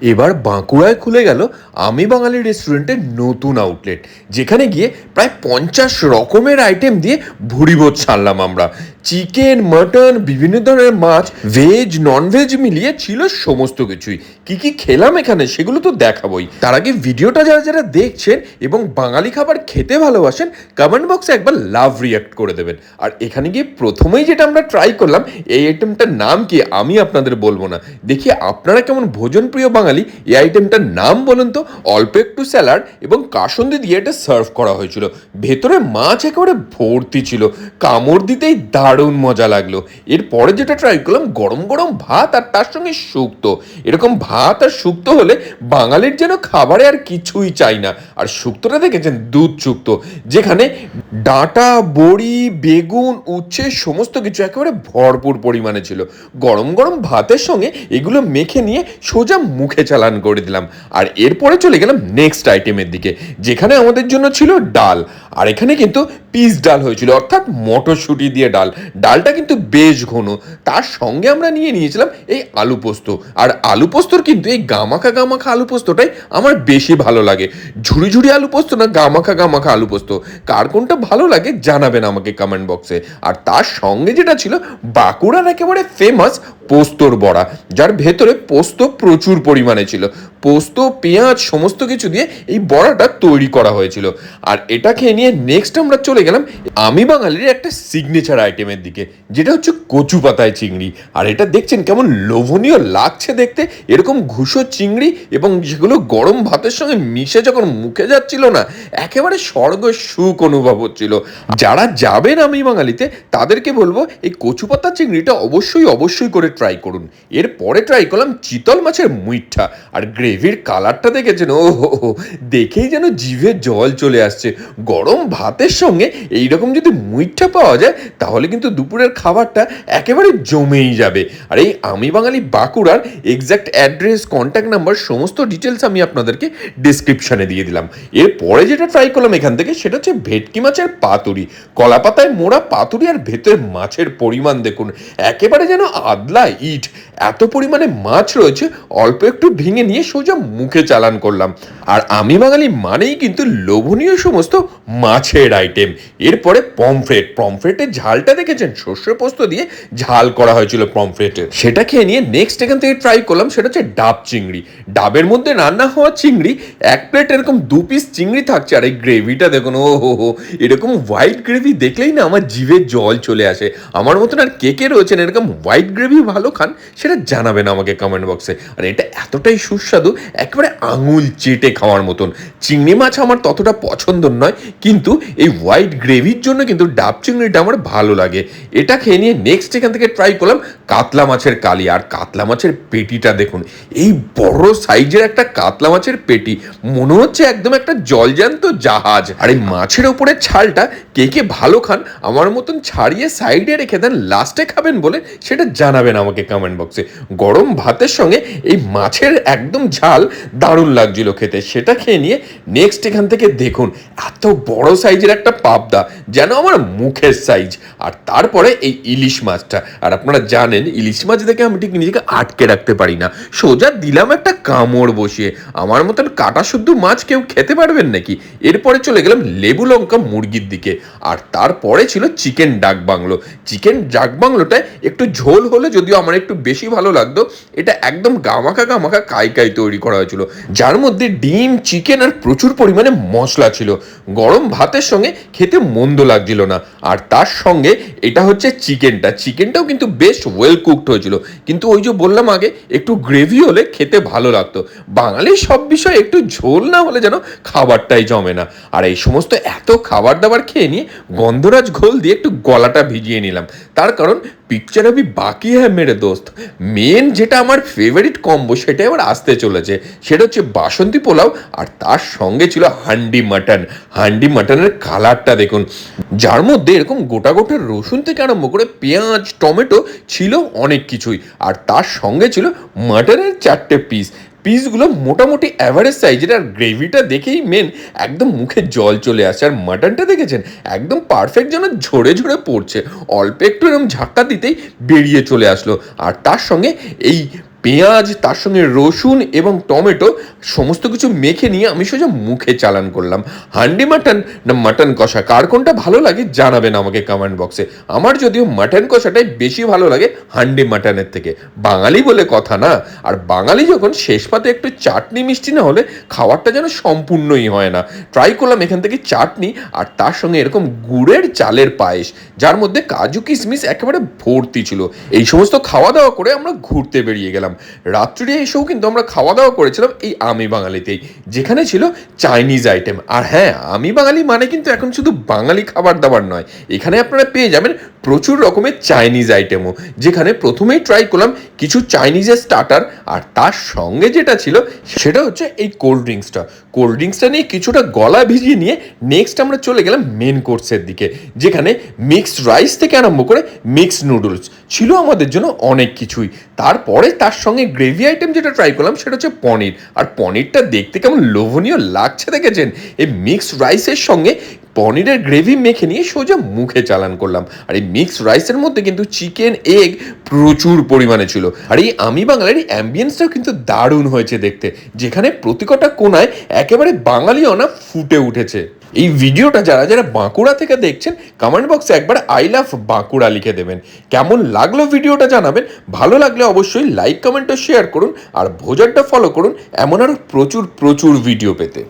এবার বাঁকুড়ায় খুলে গেল আমি বাঙালি রেস্টুরেন্টের নতুন আউটলেট যেখানে গিয়ে প্রায় পঞ্চাশ রকমের আইটেম দিয়ে ভুড়িবোধ ছাড়লাম আমরা। চিকেন, মাটন, বিভিন্ন ধরনের মাছ ভেজ নন ভেজ মিলিয়ে ছিল সমস্ত কিছুই। কি কি খেলাম এখানে সেগুলো তো দেখাবই। তার আগে ভিডিওটা যারা যারা দেখছেন এবং বাঙালি খাবার খেতে ভালোবাসেন কমেন্ট বক্সে একবার লাভ রিয়াক্ট করে দেবেন। আর এখানে গিয়ে প্রথমেই যেটা আমরা ট্রাই করলাম, এই আইটেমটার নাম কি আমি আপনাদের বলব না। দেখি আপনারা কেমন ভোজন প্রিয় বাঙালি, এই আইটেমটার নাম বলুন তো। অল্প একটু স্যালাড এবং কাসন্দি দিয়ে এটা সার্ভ করা হয়েছিল। ভেতরে মাছ একেবারে ভর্তি ছিল। কামড় দিতেই দারুণ মজা লাগল। এরপরে যেটা ট্রাই করলাম, গরম গরম ভাত আর তার সঙ্গে শুক্তো। এরকম ভাত আর শুক্তো হলে বাঙালির যেন খাবারে আর কিছুই চাই না। আর শুক্তোটা দেখেছেন? দুধ শুক্তো। যেখানে ডাঁটা, বড়ি, বেগুন, উচ্ছে সমস্ত কিছু একেবারে ভরপুর পরিমাণে ছিল। গরম গরম ভাতের সঙ্গে এগুলো মেখে নিয়ে সোজা মুখে চালান করে দিলাম। আর এরপরে চলে গেলাম নেক্সট আইটেমের দিকে, যেখানে আমাদের জন্য ছিল ডাল। আর এখানে কিন্তু পিস ডাল হয়েছিল, অর্থাৎ মটরশুঁটি দিয়ে ডাল। ডালটা কিন্তু বেশ ঘন। তার সঙ্গে আমরা নিয়ে নিয়েছিলাম এই আলু পোস্ত। আর আলু পোস্তর কিন্তু এই গামাখা গামাখা আলু পোস্তটাই আমার বেশি ভালো লাগে। ঝুড়ি ঝুড়ি আলু পোস্ত না, গামাখা গামাখা আলু পোস্ত। কার কোনটা ভালো লাগে জানাবেন আমাকে কমেন্ট বক্সে। আর তার সঙ্গে যেটা ছিল, বাঁকুড়ার একেবারে ফেমাস পোস্তর বড়া, যার ভেতরে পোস্ত প্রচুর পরিমাণে ছিল। পোস্ত, পেঁয়াজ, সমস্ত কিছু দিয়ে এই বড়াটা তৈরি করা হয়েছিল। আর এটা খেয়ে নিয়ে নেক্সট আমরা চলে গেলাম আমি বাঙালির একটা সিগনেচার আইটেমের দিকে, যেটা হচ্ছে কচু পাতায় চিংড়ি। আর এটা দেখছেন কেমন লোভনীয় লাগছে দেখতে। এরকম ঘুষো চিংড়ি এবং যেগুলো গরম ভাতের সঙ্গে মিশে যখন মুখে যাচ্ছিল না, একেবারে স্বর্গ সুখ অনুভব হচ্ছিল। যারা যাবেন আমি বাঙালিতে, তাদেরকে বলব এই কচু পাতা চিংড়িটা অবশ্যই অবশ্যই করে ট্রাই করুন। এরপরে ট্রাই করলাম চিতল মাছের মুইঠা। আর গ্রেভির কালারটা দেখেছেন? ও দেখেই যেন জিভে জল চলে আসছে। গরম ভাতের সঙ্গে এইরকম যদি মুইঠা পাওয়া যায়, তাহলে কিন্তু দুপুরের খাবারটা একেবারে জমেই যাবে। আর এই আমি বাঙালি বাঁকুড়ার এক্স্যাক্ট অ্যাড্রেস কন্ট্যাক্ট নাম্বার সমস্ত ডিটেলস আমি আপনাদেরকে ডিসক্রিপশনে দিয়ে দিলাম। এরপরে যেটা ট্রাই করলাম এখান থেকে, সেটা হচ্ছে ভেটকি মাছের পাতুরি। কলা পাতায় মোড়া পাতুরি আর ভেতরে মাছের পরিমাণ দেখুন। একেবারে যেন আদলা ইট। এত পরিমাণে মাছ রয়েছে, অল্প একটু ভেঙে নিয়ে সোজা মুখে চালান করলাম। আর আমি বাঙালি মানেই কিন্তু লোভনীয় সমস্ত মাছের আইটেম এরপরে পমফ্রেট পমফ্রেটের ঝালটা দেখেছেন? শস্য পোস্ত দিয়ে ঝাল করা হয়েছিল পমফ্রেটের সেটা খেয়ে নিয়ে নেক্সট এখান থেকে ট্রাই করলাম, সেটা হচ্ছে ডাব চিংড়ি। ডাবের মধ্যে রান্না হওয়া চিংড়ি, এক প্লেট এরকম দু পিস চিংড়ি থাকছে, আর এই গ্রেভিটা দেখুন, ও হো হো, এরকম হোয়াইট গ্রেভি দেখলেই না আমার জিভে জল চলে আসে। আমার মতন আর কে কে রয়েছেন এরকম হোয়াইট গ্রেভি ভালো খান, সেটা জানাবেন আমাকে কমেন্ট বক্সে আর এটা এতটাই সুস্বাদু, একেবারে আঙুল চেটে খাওয়ার মতন। চিংড়ি মাছ আমার ততটা পছন্দ নয়, কিন্তু এই হোয়াইট গ্রেভির জন্য কিন্তু ডাব চিংড়িটা আমার ভালো লাগে। এটা খেয়ে নিয়ে নেক্সট এখান থেকে ট্রাই করলাম কাতলা মাছের কালি। আর কাতলা মাছের পেটিটা দেখুন, এই বড় সাইজের একটা কাতলা মাছের পেটি। মনে হচ্ছে একদম একটা জলজান্ত জাহাজ। আর এই মাছের ওপরে ছালটা কে কে ভালো খান, আমার মতন ছাড়িয়ে সাইডে রেখে দেন লাস্টে খাবেন বলে সেটা জানাবেন আমাকে কমেন্ট বক্সে গরম ভাতের সঙ্গে এই মাছের একদম ঝাল দারুণ লাগছিল খেতে। সেটা খেয়ে নিয়ে নেক্সট এখান থেকে দেখুন, এত বড় সাইজের একটা পাবদা, যেন আমার মুখের সাইজ আর তারপরে এই ইলিশ মাছটা। আর আপনারা জানেন, ইলিশ মাছ দেখে আমি ঠিক নিজেকে আটকে রাখতে পারি না। সোজা দিলাম একটা কামড় বসিয়ে। আমার মতন কাটা শুদ্ধ মাছ কেউ খেতে পারবেন নাকি? এরপরে চলে গেলাম লেবু লঙ্কা মুরগির দিকে। আর তারপরে ছিল চিকেন ডাক বাংলো। চিকেন ডাক বাংলোটায় একটু ঝোল হলে, যদিও আমার একটু বেশি ভালো লাগতো, এটা একদম গামাখা গামাখা কাই কাই তৈরি করা হয়েছিল। যার মধ্যে ডিম চিকেন আর প্রচুর পরিমাণে মশলা ছিল। গরম ভাতের সঙ্গে খেতে মন্দ লাগছিল না। আর তার সঙ্গে এটা হচ্ছে চিকেনটা। চিকেনটাও কিন্তু বেশ ওয়েল কুকড হয়েছিল। কিন্তু ওই যে বললাম আগে, একটু গ্রেভি হলে খেতে ভালো লাগতো। বাঙালির সব বিষয়ে একটু ঝোল না হলে যেন খাবারটাই জমে না। আর এই সমস্ত এত খাবার দাবার খেয়ে নিয়ে গন্ধরাজ ঘোল দিয়ে একটু গলাটা ভিজিয়ে নিলাম। তার কারণ পিকচার আমি বাকি হ্যাঁ মেরে দোস্ত মেন যেটা আমার ফেভারিট কম্বো সেটা এবার আসতে চলেছে সেটা হচ্ছে বাসন্তী পোলাও আর তার সঙ্গে ছিল হান্ডি মাটন হান্ডি মাটনের কালারটা দেখুন যার মধ্যে এরকম গোটা গোটা রসুন থেকে আরম্ভ করে পেঁয়াজ টমেটো ছিল অনেক কিছুই আর তার সঙ্গে ছিল মাটনের চারটে পিস পিসগুলো মোটামুটি অ্যাভারেজ সাইজের আর গ্রেভিটা দেখেই মেন একদম মুখে জল চলে আসে। আর মাটনটা দেখেছেন? একদম পারফেক্ট যেন ঝরে ঝরে পড়ছে। অল্প একটু এরকম ঝাক্কা দিতেই বেরিয়ে চলে আসলো। আর তার সঙ্গে এই পেঁয়াজ, তার সঙ্গে রসুন এবং টমেটো সমস্ত কিছু মেখে নিয়ে আমি সোজা মুখে চালান করলাম। হান্ডি মাটন না মাটন কষা, কার কোনটা ভালো লাগে জানাবেন আমাকে কমেন্ট বক্সে আমার যদিও মাটন কষাটাই বেশি ভালো লাগে হান্ডি মাটনের থেকে। বাঙালি বলে কথা না। আর বাঙালি যখন শেষ পাতে একটু চাটনি মিষ্টি না হলে খাবারটা যেন সম্পূর্ণই হয় না। ট্রাই করলাম এখান থেকে চাটনি আর তার সঙ্গে এরকম গুড়ের চালের পায়েস, যার মধ্যে কাজু কিশমিশ একেবারে ভর্তি ছিল। এই সমস্ত খাওয়া দাওয়া করে আমরা ঘুরতে বেরিয়ে গেলাম। রাত্রিরে এসেও কিন্তু আমরা খাওয়া দাওয়া করেছিলাম এই আমি বাঙালিতেই, যেখানে ছিল চাইনিজ আইটেম আর হ্যাঁ আমি বাঙালি মানে কিন্তু এখন শুধু বাঙালি খাবার দাবার নয়, এখানে আপনারা পেয়ে যাবেন প্রচুর রকমের চাইনিজ আইটেমও যেখানে প্রথমেই ট্রাই করলাম কিছু চাইনিজের স্টার্টার আর তার সঙ্গে যেটা ছিল সেটা হচ্ছে এই কোল্ড ড্রিঙ্কসটা কোল্ড ড্রিঙ্কসটা নিয়ে কিছুটা গলা ভিজিয়ে নিয়ে নেক্সট আমরা চলে গেলাম মেন কোর্সের দিকে, যেখানে মিক্সড রাইস থেকে আরম্ভ করে মিক্সড নুডলস ছিল আমাদের জন্য অনেক কিছুই। তারপরে তার সঙ্গে গ্রেভি আইটেম যেটা ট্রাই করলাম সেটা হচ্ছে পনির। আর পনিরটা দেখতে কেমন লোভনীয় লাগছে দেখেছেন? এই মিক্সড রাইসের সঙ্গে পনিরের গ্রেভি মেখে নিয়ে সোজা মুখে চালান করলাম। আর এই মিক্সড রাইসের মধ্যে কিন্তু চিকেন এগ প্রচুর পরিমাণে ছিল। আর এই আমি বাঙালির অ্যাম্বিয়েন্সটাও কিন্তু দারুণ হয়েছে দেখতে। যেখানে প্রতিকটা কোনায় একেবারে বাঙালি অনা ফুটে উঠেছে। এই ভিডিওটা যারা যারা বাঁকুড়া থেকে দেখছেন কমেন্ট বক্সে একবার আই লাভ বাঁকুড়া লিখে দেবেন। কেমন লাগল ভিডিওটা জানাবেন? ভালো লাগলে অবশ্যই লাইক কমেন্ট ও শেয়ার করুন, আর ভোজারটা ফলো করুন। এমন আরও প্রচুর প্রচুর ভিডিও পেতে।